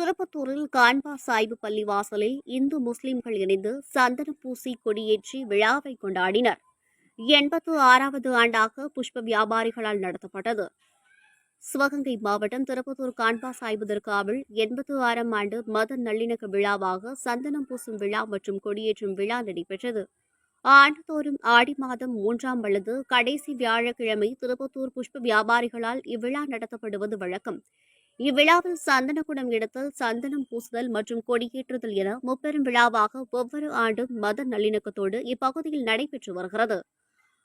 திருப்பத்தூரில் கான்பா சாய்பு பள்ளி வாசலில் இந்து முஸ்லிம்கள் இணைந்து சந்தன பூசி கொடியேற்றி விழாவை கொண்டாடினர். எண்பத்து ஆறாவது ஆண்டாக புஷ்ப வியாபாரிகளால் நடத்தப்பட்டது. சிவகங்கை மாவட்டம் திருப்பத்தூர் கான்பா சாய்பு தர்காவில் எண்பத்து ஆறாம் ஆண்டு மத நல்லிணக்க விழாவாக சந்தனம் பூசும் விழா மற்றும் கொடியேற்றும் விழா நடைபெற்றது. ஆண்டுதோறும் ஆடி மாதம் மூன்றாம் அல்லது கடைசி வியாழக்கிழமை திருப்பத்தூர் புஷ்ப வியாபாரிகளால் இவ்விழா நடத்தப்படுவது வழக்கம். இவ்விழாவில் சந்தனக்குடம் எடுத்தல் சந்தனம் பூசுதல் மற்றும் கொடியேற்றுதல் என முப்பெரும் விழாவாக ஒவ்வொரு ஆண்டும் மத நல்லிணக்கத்தோடு இப்பகுதியில் நடைபெற்று வருகிறது.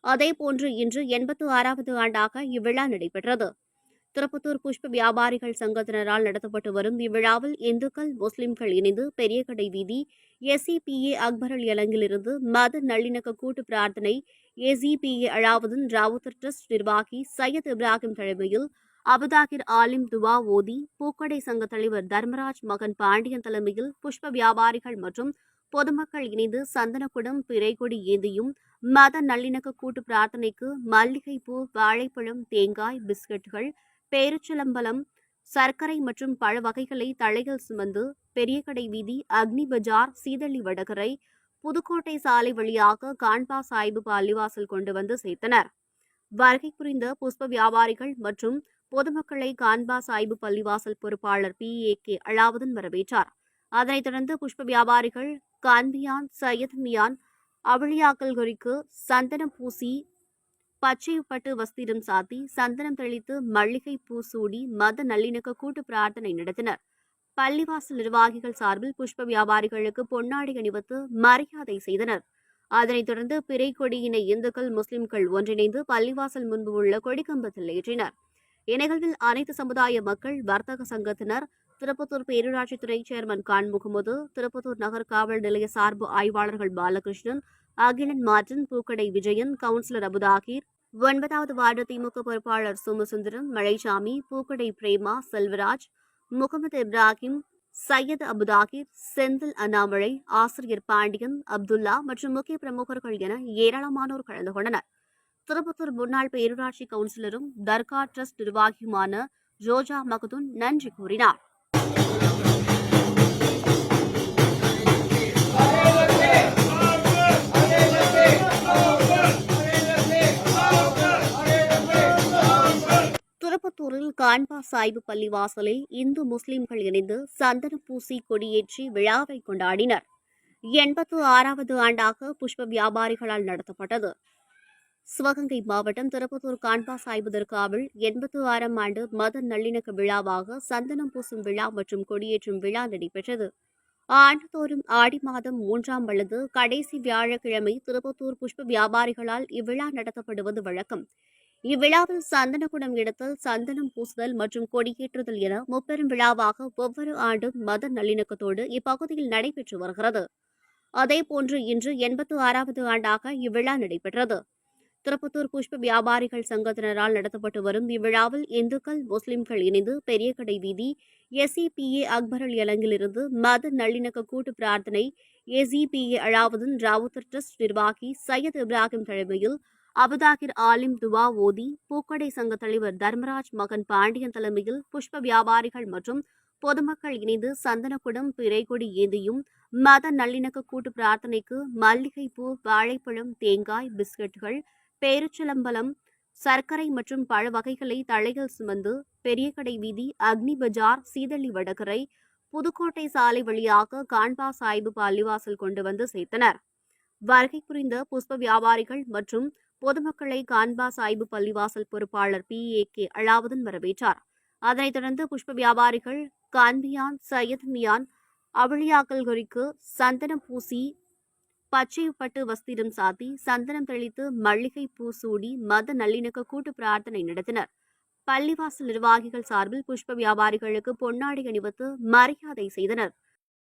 அதேபோன்று இன்று எண்பத்து ஆறாவது ஆண்டாக இவ்விழா நடைபெற்றது. திருப்பத்தூர் புஷ்ப வியாபாரிகள் சங்கத்தினரால் நடத்தப்பட்டு வரும் இவ்விழாவில் இந்துக்கள் முஸ்லிம்கள் இணைந்து பெரியகடை வீதி எஸ்இபிஏ அக்பரல் இலங்கிலிருந்து மத நல்லிணக்க கூட்டு பிரார்த்தனை எஸ்இபிஏ அழாவுதன் ராவுத்தர் ட்ரஸ்ட் நிர்வாகி சையத் இப்ராஹிம் தலைமையில் அபுதாகிர் ஆலிம் துவா ஓதி பூக்கடை சங்க தலைவர் தர்மராஜ் மகன் பாண்டியன் தலைமையில் புஷ்ப வியாபாரிகள் மற்றும் பொதுமக்கள் இணைந்து சந்தனக்குடம் பிறைகொடி ஏந்தியும் மத நல்லிணக்க கூட்டு பிரார்த்தனைக்கு மல்லிகைப்பூ வாழைப்பழம் தேங்காய் பிஸ்கட்டுகள் பேருச்சலம்பலம் சர்க்கரை மற்றும் பழ வகைகளை தலைகள் சுமந்து பெரியகடை வீதி அக்னி பஜார் சீதள்ளி வடகரை புதுக்கோட்டை சாலை வழியாக கான்பா சாய்பு பள்ளிவாசல் கொண்டு வந்து சேர்த்தனர். வருகை புரிந்த புஷ்ப வியாபாரிகள் மற்றும் பொதுமக்களை கான்பா சாய்பு பள்ளிவாசல் பொறுப்பாளர் பி. ஏ. கே. அலாவுதன் வரவேற்றார். அதனைத் தொடர்ந்து புஷ்ப வியாபாரிகள் கான்பியான் சையத் மியான் அவளியாக்கல் குறிக்கு சந்தனம் பூசி பச்சைப்பட்டு வஸ்திரம் சாத்தி சந்தனம் தெளித்து மல்லிகை பூ சூடி மத நல்லிணக்க கூட்டு பிரார்த்தனை நடத்தினர். பள்ளிவாசல் நிர்வாகிகள் சார்பில் புஷ்ப வியாபாரிகளுக்கு பொன்னாடை அணிவித்து மரியாதை செய்தனர். அதனைத் தொடர்ந்து பிறை கொடியின இந்துக்கள் முஸ்லிம்கள் ஒன்றிணைந்து பள்ளிவாசல் முன்பு உள்ள கொடிக்கம்பத்தில் ஏற்றினர். இந்நிகழ்வில் அனைத்து சமுதாய மக்கள் வர்த்தக சங்கத்தினர் திருப்பத்தூர் பேரூராட்சி துறை சேர்மன் கான் முகமது திருப்பத்தூர் நகர் காவல் நிலைய சார்பு ஆய்வாளர்கள் பாலகிருஷ்ணன் அகிலன் மாற்றன் பூக்கடை விஜயன் கவுன்சிலர் அபுதாகிர் ஒன்பதாவது வார்டு திமுக பொறுப்பாளர் சோமசுந்தரம் மழைசாமி பூக்கடை பிரேமா செல்வராஜ் முகமது இப்ராஹிம் சையத் அபுதாகிர் செந்தில் அண்ணாமலை ஆசிரியர் பாண்டியன் அப்துல்லா மற்றும் முக்கிய பிரமுகர்கள் என ஏராளமானோர் கலந்து கொண்டனர். திருப்பத்தூர் முன்னாள் பேரூராட்சி கவுன்சிலரும் தர்கா டிரஸ்ட் நிர்வாகியுமான ரோஜா மகதுன் நன்றி கூறினார். திருப்பத்தூரில் கான்பா சாய்பு பள்ளி வாசலில் இந்து முஸ்லிம்கள் இணைந்து சந்தன பூசி கொடியேற்றி விழாவை கொண்டாடினர். எண்பத்து ஆறாவது ஆண்டாக புஷ்ப வியாபாரிகளால் நடத்தப்பட்டது. சிவகங்கை மாவட்டம் திருப்பத்தூர் காண்பா சாய்பு தர்காவில் எண்பத்து ஆறாம் ஆண்டு மத நல்லிணக்க விழாவாக சந்தனம் பூசும் விழா மற்றும் கொடியேற்றும் விழா நடைபெற்றது. ஆண்டுதோறும் ஆடி மாதம் மூன்றாம் அல்லது கடைசி வியாழக்கிழமை திருப்பத்தூர் புஷ்ப வியாபாரிகளால் இவ்விழா நடத்தப்படுவது வழக்கம். இவ்விழாவில் சந்தனகுடம் எடுத்தல் சந்தனம் பூசுதல் மற்றும் கொடியேற்றுதல் என முப்பெரும் விழாவாக ஒவ்வொரு ஆண்டும் மத நல்லிணக்கத்தோடு இப்பகுதியில் நடைபெற்று வருகிறது. அதேபோன்று இன்று எண்பத்து ஆறாவது ஆண்டாக இவ்விழா நடைபெற்றது. திருப்பத்தூர் புஷ்ப வியாபாரிகள் சங்கத்தினரால் நடத்தப்பட்டு வரும் இவ்விழாவில் இந்துக்கள் முஸ்லிம்கள் இணைந்து பெரியகடை வீதி எஸ்இபிஏ அக்பர் அலி அலங்கிலிருந்து மத நல்லிணக்க கூட்டு பிரார்த்தனை எஸ்இபிஏ அழாவுதன் ராவுத்தர் டிரஸ்ட் நிர்வாகி சையத் இப்ராஹிம் தலைமையில் அபுதாகிர் ஆலிம் துவா ஓதி பூக்கடை சங்க தலைவர் தர்மராஜ் மகன் பாண்டியன் தலைமையில் புஷ்ப வியாபாரிகள் மற்றும் பொதுமக்கள் இணைந்து சந்தனக்குடம் பிறைகொடி ஏந்தியும் மத நல்லிணக்க கூட்டு பிரார்த்தனைக்கு மல்லிகைப்பூ வாழைப்பழம் தேங்காய் பிஸ்கட்டுகள் பேருச்சிலம்பலம் சர்க்கரை மற்றும் பழ வகைகளை தழைகள் சுமந்து பெரியகடை வீதி அக்னி பஜார் சீதள்ளி வடகரை புதுக்கோட்டை சாலை வழியாக கான்பா சாய்பு பள்ளிவாசல் கொண்டு வந்து சேர்த்தனர். வருகை புரிந்த புஷ்ப வியாபாரிகள் மற்றும் பொதுமக்களை கான்பா சாய்பு பள்ளிவாசல் பொறுப்பாளர் பி. ஏ. கே. அலாவுதன் வரவேற்றார். அதனைத் தொடர்ந்து புஷ்ப வியாபாரிகள் கான்பியான் சையத் மியான் அவளியாக்கல் குறிக்கு சந்தனம் பூசி பச்சைப்பட்டு வஸ்திரம் சாத்தி சந்தனம் தெளித்து மல்லிகை பூ சூடி மத நல்லிணக்க கூட்டு பிரார்த்தனை நடத்தினர். பள்ளிவாசல் நிர்வாகிகள் சார்பில் புஷ்ப வியாபாரிகளுக்கு பொன்னாடை அணிவித்து மரியாதை செய்தனர்.